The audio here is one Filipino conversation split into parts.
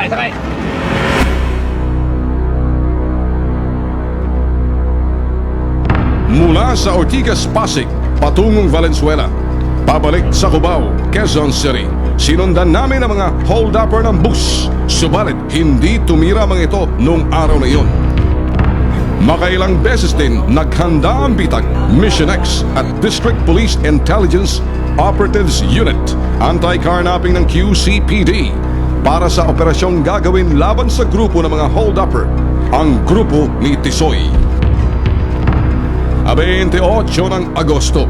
Sakay, sakay. Mula sa Ortigas Pasig, patungong Valenzuela, pabalik sa Cubao, Quezon City. Sinundan namin ang mga hold-upper ng bus. Subalit, hindi tumira mga ito noong araw na iyon. Makailang beses din naghanda ang bitag Mission X at District Police Intelligence Operatives Unit anti-carnapping ng QCPD para sa operasyong gagawin laban sa grupo ng mga hold-upper, ang grupo ni Tisoy. A 28 ng Agosto,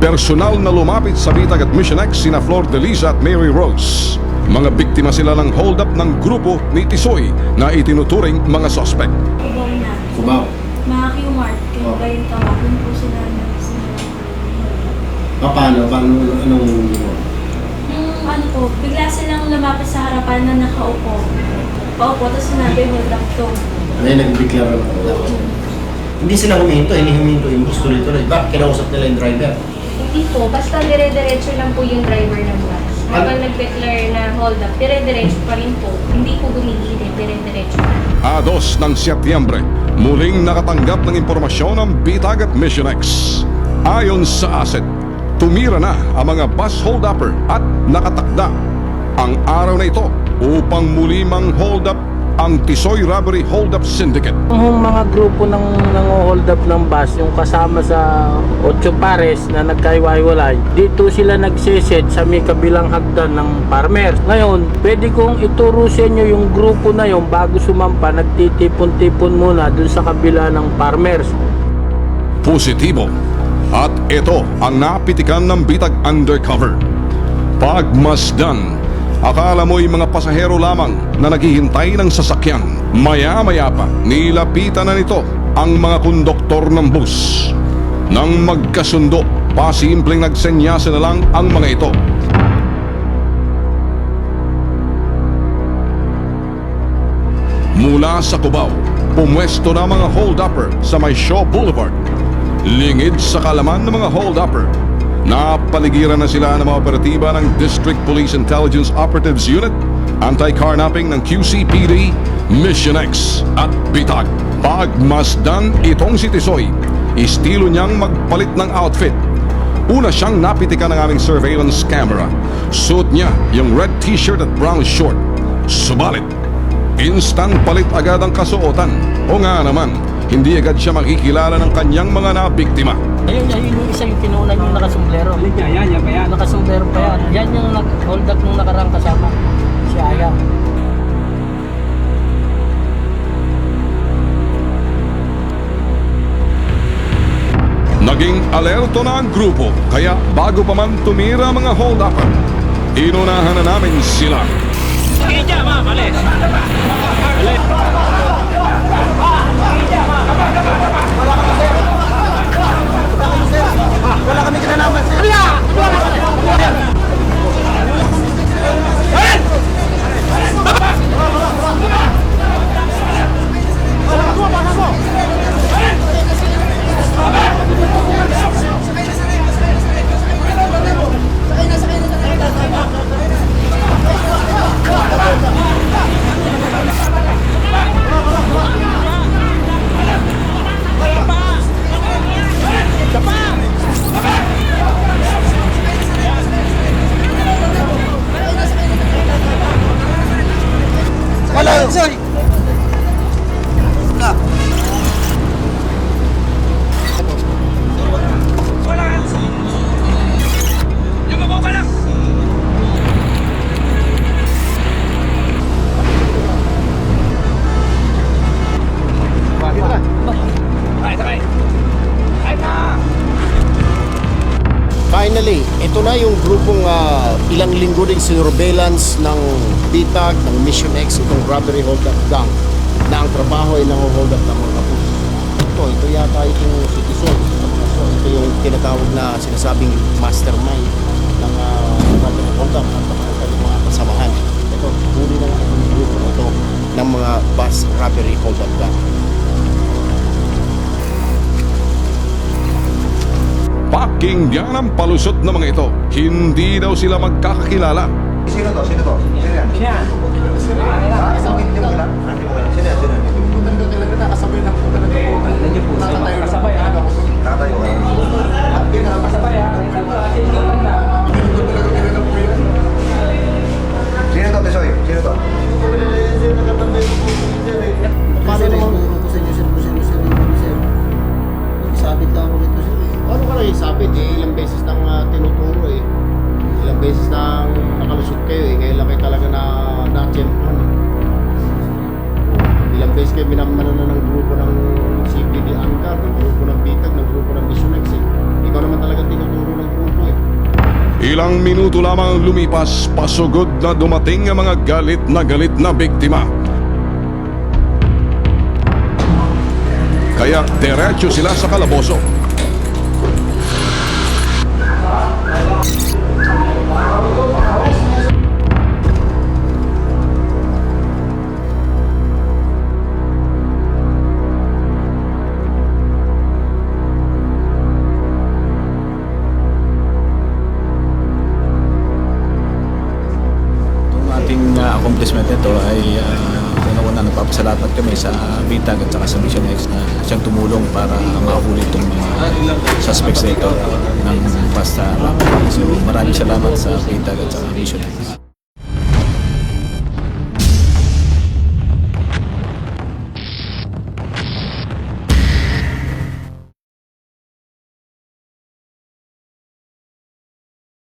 personal na lumapit sa bitag at Mission X sina Flor de Liza at Mary Rose. Mga biktima sila ng hold-up ng grupo ni Tisoy na itinuturing mga suspect. Kubaw na. Kubaw. Mga Q-Mart. Kaya Oh. ba yung tawagin po sila na Pa, paano? Paano? Anong... Yung ano po, bigla silang lumapit sa harapan na nakaupo. Paupo, tapos sinabi, hold up to. Ano yung nagbigla ka Hindi sila huminto, hindi huminto yung bus tuloy-tuloy. Bakit kinausap nila yung driver? Hindi po, basta dire-diretso lang po yung driver ng bus. Habang nag-declare na hold up, dire-diretso pa rin po. Hindi po gumigilid, dire-diretso pa. A2 ng Setyembre, muling nakatanggap ng impormasyon ang bitag at Mission X. Ayon sa ASET, tumira na ang mga bus hold-upper at nakatakda ang araw na ito upang muli mang hold up ang Tisoy Robbery Hold-Up Syndicate. Yung mga grupo ng nang-hold up ng bus, yung kasama sa Ocho Pares na nagkaiwalay, dito sila nagseset sa may kabilang hagdan ng farmers. Ngayon, pwede kong ituro sa inyo yung grupo na yung bago sumampa, nagtitipon-tipon muna dun sa kabila ng farmers. positibo. At ito ang napitikan ng bitag undercover. Pagmasdan, akala mo'y mga pasahero lamang na naghihintay ng sasakyan. Maya-maya pa, nilapitan na nito ang mga konduktor ng bus. Nang magkasundo, pasimpleng nagsenyasa na lang ang mga ito. Mula sa Cubao, pumwesto na mga hold-upper sa may Shaw Boulevard. Lingid sa kalaman ng mga hold-upper. Napaligiran na sila ng mga operatiba ng District Police Intelligence Operatives Unit, anti-carnapping ng QCPD, Mission X at Bitag. Pagmasdan itong si Tisoy, estilo niyang magpalit ng outfit Una siyang napitikan ng aming surveillance camera. Suot niya yung red t-shirt at brown short. Subalit, instant palit agad ang kasuotan. O nga naman, hindi agad siya makikilala ng kanyang mga nabiktima. Ayun, ayun yung isa yung kinunan yung nakasumblero. Yan, yan, yan pa yan. Nakasumblero pa yan. Yan yung nag-hold up nung nakarang kasama. Si Aya. Naging alerto na ang grupo, kaya bago pa man tumira mga hold-upper, inunahan na namin sila. Sakay, Finally, ito na yung grupong ah, ilang linggo din surveillance ng BITAG, ng Mission X, itong robbery hold-up gang na ang trabaho ay nang-hold up ng mga bus. Ito, ito yata itong citizen. So, ito yung tinatawag na sinasabing mastermind ng uh, robbery hold-up at mga kanyang mga kasamahan. Ito, huli na nga itong grupo ito ng mga bus robbery hold-up gang. Pakinggan ang palusot ng mga ito. Hindi daw sila magkakakilala. Sino to? Sino to? Sino yan? Sino yan? Sino yan? Sino yan? Sino yan? Sino yan? Sino yan? nakasabay lang po talaga po. Nandiyo po. Nakatayo lang. Kasabay ha? Nakatayo ka. At pinakasabay ha? Hindi talaga talaga po yan. Sino to, Tesoy? Sino to? Paano naman? Tinuro ko sa inyo, sir, sir, sir, sir. Sabit lang ako nito, sir. Paano ka nang isabit? ilang beses nang uh, tinuturo eh. Ilang beses nang nakalusot kayo eh. Ngayon lang kayo talaga na na-champion. Eh. Ilang beses kayo minamanan na ng grupo ng CPD Ancar, ng grupo ng Bitag, ng grupo ng Visionex eh. Ikaw naman talaga tinuturo ng grupo eh. Ilang minuto lamang lumipas, pasugod na dumating ang mga galit na galit na biktima. Kaya derecho sila sa kalaboso. Accomplishment nito ay uh, una-una nagpapasalamat kami sa Bitag at saka sa Mission X na siyang tumulong para mahuli itong mga suspects nito ng basta So maraming salamat sa Bitag at saka Mission X.